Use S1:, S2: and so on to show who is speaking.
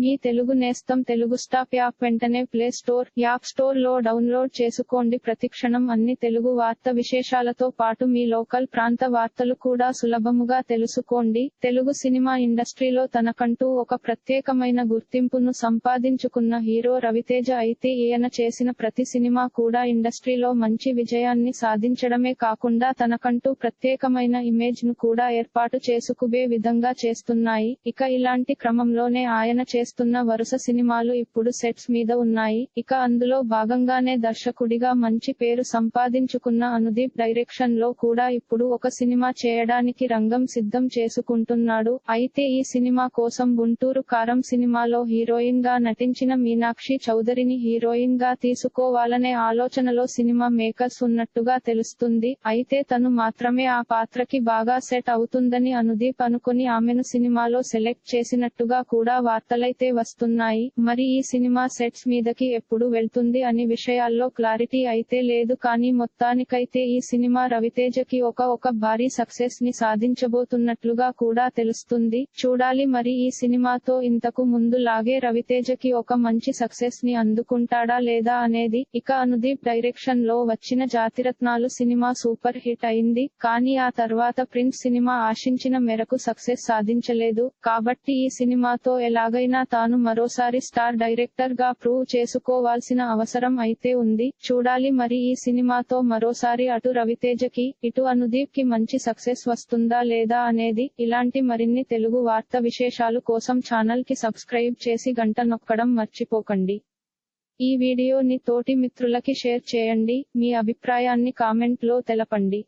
S1: మీ తెలుగు నేస్తం Telugu stop app వెంటనే play store app స్టోర్లో డౌన్లోడ్ చేసుకోండి. ప్రతిక్షణం అన్ని తెలుగు వార్త విశేషాలతో పాటు మీ లోకల్ ప్రాంత వార్తలు కూడా సులభముగా తెలుసుకోండి. తెలుగు సినిమా ఇండస్ట్రీలో తనకంటూ ఒక ప్రత్యేకమైన గుర్తింపును సంపాదించుకున్న హీరో రవితేజ అయితే ఈయన చేసిన ప్రతి సినిమా కూడా ఇండస్ట్రీలో మంచి విజయాన్ని సాధించడమే కాకుండా తనకంటూ ప్రత్యేకమైన ఇమేజ్ను కూడా ఏర్పాటు చేసుకునే విధంగా చేస్తున్నాయి. ఇక ఇలాంటి క్రమంలోనే ఆయన చేస్తున్న వరుస సినిమాలు ఇప్పుడు సెట్స్ మీద ఉన్నాయి. ఇక అందులో భాగంగానే దర్శకుడిగా మంచి పేరు సంపాదించుకున్న అనుదీప్ డైరెక్షన్లో కూడా ఇప్పుడు ఒక సినిమా చేయడానికి రంగం సిద్ధం చేసుకుంటున్నాడు. అయితే ఈ సినిమా కోసం గుంటూరు కారం సినిమాలో హీరోయిన్గా నటించిన మీనాక్షి చౌదరిని హీరోయిన్గా తీసుకోవాలనే ఆలోచనలో సినిమా మేకర్స్ ఉన్నట్టుగా తెలుస్తుంది. అయితే తను మాత్రమే ఆ పాత్రకి బాగా సెట్ అవుతుందని అనుదీప్ అనుకుని ఆమెను సినిమాలో సెలెక్ట్ చేసినట్టుగా కూడా వార్తలై అయితే వస్తున్నాయి. మరి ఈ సినిమా సెట్స్ మీదకి ఎప్పుడు వెళ్తుంది అని విషయాల్లో క్లారిటీ అయితే లేదు. కానీ మొత్తానికైతే ఈ సినిమా రవితేజకి ఒక ఒక భారీ సక్సెస్ని సాధించబోతున్నట్లుగా కూడా తెలుస్తుంది. చూడాలి మరి ఈ సినిమాతో ఇంతకు ముందు లాగే రవితేజకి ఒక మంచి సక్సెస్ని అందుకుంటాడా లేదా అనేది. ఇక అనుదీప్ డైరెక్షన్లో వచ్చిన జాతిరత్నాలు సినిమా సూపర్ హిట్ అయింది. కానీ ఆ తర్వాత ప్రిన్స్ సినిమా ఆశించిన మేరకు సక్సెస్ సాధించలేదు. కాబట్టి ఈ సినిమాతో ఎలాగైనా తాను మరోసారి స్టార్ డైరెక్టర్గా ప్రూవ్ చేసుకోవాల్సిన అవసరం అయితే ఉంది. చూడాలి మరి ఈ సినిమాతో మరోసారి అటు రవితేజకి ఇటు అనుదీప్కి మంచి సక్సెస్ వస్తుందా లేదా అనేది ఇలాంటి మరిన్ని తెలుగు వార్త విశేషాలు కోసం ఛానల్కి సబ్స్క్రైబ్ చేసి గంట నొక్కడం మర్చిపోకండి. ఈ వీడియోని తోటి మిత్రులకి షేర్ చేయండి. మీ అభిప్రాయాన్ని కామెంట్లో తెలపండి.